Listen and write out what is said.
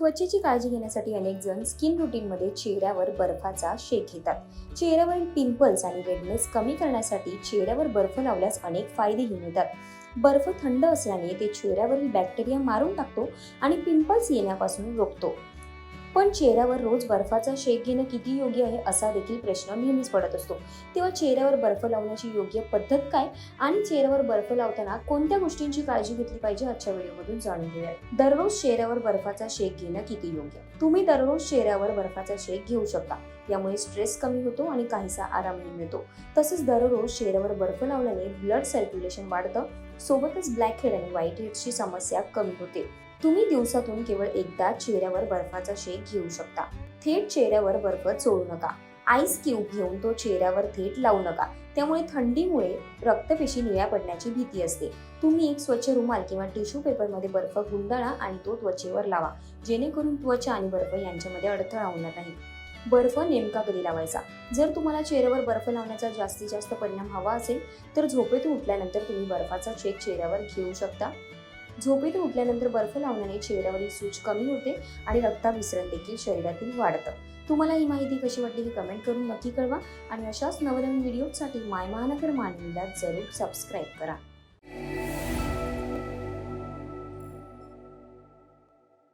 त्वचेची काळजी घेण्यासाठी अनेक जण स्किन रुटीनमध्ये चेहऱ्यावर बर्फाचा शेक घेतात. चेहऱ्यावरील पिंपल्स आणि रेडनेस कमी करण्यासाठी चेहऱ्यावर बर्फ लावल्यास अनेक फायदेही मिळतात. बर्फ थंड असल्याने ते चेहऱ्यावरील बॅक्टेरिया मारून टाकतो आणि पिंपल्स येण्यापासून रोखतो. पण चेहऱ्यावर रोज बर्फाचा शेक घेणं किती योग्य आहे असा देखील प्रश्न नेहमीच पडत असतो. तेव्हा चेहऱ्यावर बर्फ लावण्याची योग्य पद्धत काय आणि चेहऱ्यावर बर्फ लावताना कोणत्या गोष्टींची काळजी घेतली पाहिजे आजच्या व्हिडिओमधून जाणून घेऊया दररोज चेहऱ्यावर बर्फाचा शेक घेणं किती योग्य? तुम्ही दररोज चेहऱ्यावर बर्फाचा शेक घेऊ शकता. यामुळे स्ट्रेस कमी होतो आणि काहीसा आरामही मिळतो. तसंच दररोज चेहऱ्यावर बर्फ लावल्याने ब्लड सर्क्युलेशन वाढतं. सोबतच ब्लॅक हेड आणि व्हाईट हेडची समस्या कमी होते. तुम्ही दिवसातून केवळ एकदा चेहऱ्यावर बर्फाचा शेक घेऊ शकता. थेट चेहऱ्यावर बर्फ चोळू नका. आईस क्यूब घेऊन तो चेहऱ्यावर थेट लावू नका. त्यामुळे थंडीमुळे रक्तपेशी निळ्या पडण्याची भीती असते. तुम्ही एक स्वच्छ रुमाल किंवा टिश्यू पेपरमध्ये बर्फ गुंडाळा आणि तो त्वचेवर लावा. जेणेकरून त्वचा आणि बर्फ यांच्यामध्ये अडथळा होणार नाही. बर्फ नेमका कधी लावायचा? जर तुम्हाला चेहऱ्यावर बर्फ लावण्याचा जास्तीत जास्त परिणाम हवा असेल तर झोपेतून उठल्यानंतर तुम्ही बर्फाचा चेक चेहऱ्यावर घेऊ शकता. झोपेतून उठल्यानंतर बर्फ लावण्याने चेहऱ्यावरील सूज कमी होते आणि रक्ताभिसरण देखील शरीरातील वाढतं. तुम्हाला ही माहिती कशी वाटली ही कमेंट करून नक्की कळवा आणि अशाच नवनवीन व्हिडिओसाठी माय महानगर मानवीला जरूर सबस्क्राईब करा.